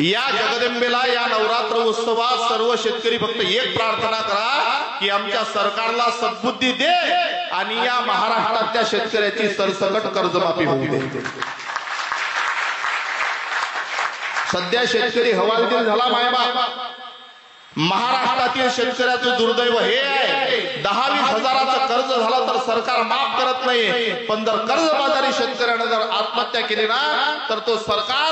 या जगदंबेला या नवरात्र उत्सवात सर्व शेतकरी फक्त एक प्रार्थना करा की आमच्या सरकारला सद्बुद्धी दे आणि या महाराष्ट्रातल्या शेतकऱ्याची सरसकट कर्जमाफी होऊ दे. सध्या शेतकरी हवालदिल झाला मायबाप. महाराष्ट्रातील शेतकऱ्याचं दुर्दैव हे आहे. दहा वीस हजाराचं कर्ज झालं तर सरकार माफ करत नाही. पण जर कर्जबाजारी शेतकऱ्यानं जर आत्महत्या केली ना तर तो सरकार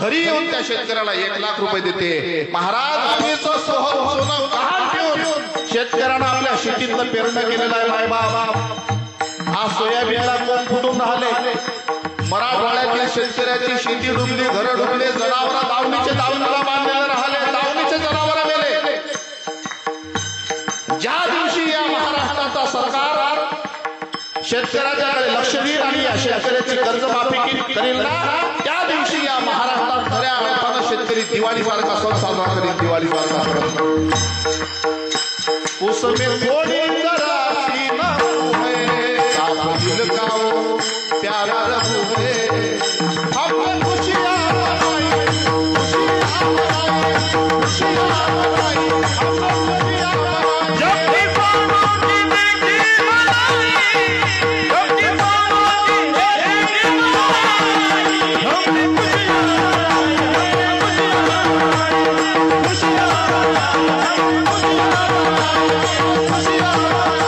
घरी येऊन त्या शेतकऱ्याला एक लाख रुपये देते. महाराज सोनं गहाण ठेवून शेतकऱ्यांना आपल्या शेतीतलं पेरणं केलेलं आहे मायबाप आज सोयाबीनला कोण फुटून राहिले. मराठवाड्यातील शेतकऱ्याची शेती डुबली घरं डुबले जनावर दावणीचे दावणीला बांधलेले राहिले. दावणीचे जनावर मेले. ज्या दिवशी या महाराष्ट्राचा सरकार शेतकऱ्याच्याकडे लक्ष देईल आणि या शेतकऱ्याची कर्जमाफी केली- करेल ना? करीत दिवाळी सारखा सण साजरा करीत दिवाळी सारखा सण उसमे थोडी जरा I'm Sira, Sira.